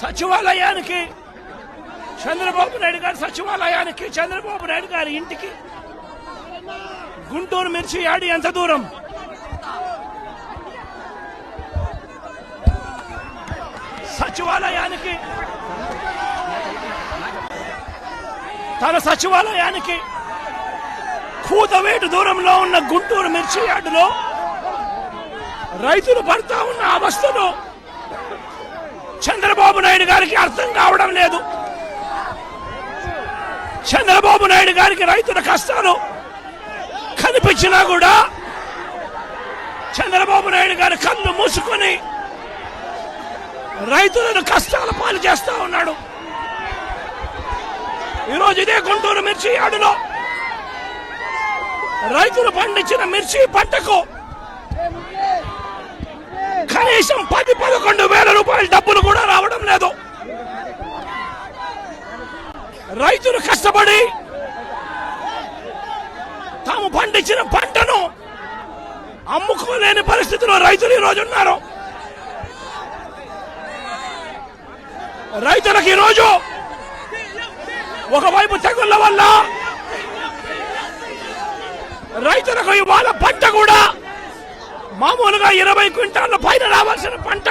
సచివాలయానికి చంద్రబాబు నాయుడు గారి సచివాలయానికి చంద్రబాబు నాయుడు గారి ఇంటికి. గుంటూరు మిర్చి యాడి ఎంత దూరం? సచివాలయానికి తన సచివాలయానికి కూతవేటు దూరంలో ఉన్న గుంటూరు మిర్చి యార్డులో రైతులు పడతా ఉన్న అవస్థలో నాయుడు గారికి అర్థం కావడం లేదు. చంద్రబాబు నాయుడు గారికి రైతుల కష్టాలు కనిపించినా కూడా చంద్రబాబు నాయుడు గారి కళ్ళు మూసుకొని రైతులను కష్టాల పాలు చేస్తా ఉన్నాడు. ఈరోజు ఇదే గుంటూరు మిర్చి యాడులో రైతులు పండించిన మిర్చి పంటకు కనీసం పది పదకొండు వేల రూపాయల డబ్బులు కూడా రావడం లేదు రైతులు కష్టపడి తాము పండించిన పంటను అమ్ముకోలేని పరిస్థితిలో రైతులు ఈ రోజు ఉన్నారు. రైతులకు ఈరోజు ఒకవైపు తెగుళ్ళ వల్ల రైతులకు ఇవాళ పంట కూడా మామూలుగా ఇరవై క్వింటాళ్ళ పైన రావాల్సిన పంట.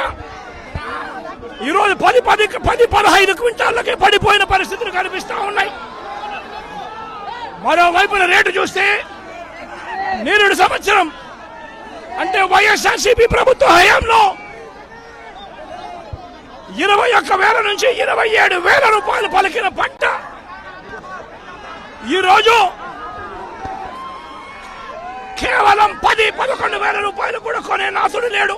ఈరోజు పది పది పది పదహైదు క్వింటాళ్ళకే పడిపోయి కనిపిస్తూ ఉన్నాయి. మరోవైపున రేటు చూస్తే నేరుడు సంవత్సరం. అంటే వైఎస్ఆర్సీపీ ప్రభుత్వ హయాంలో ఇరవై ఒక్క వేల నుంచి ఇరవై ఏడు వేల రూపాయలు పలికిన పంట. ఈరోజు కేవలం పది పదకొండు వేల రూపాయలు కూడా కొనే నాథుడు లేడు.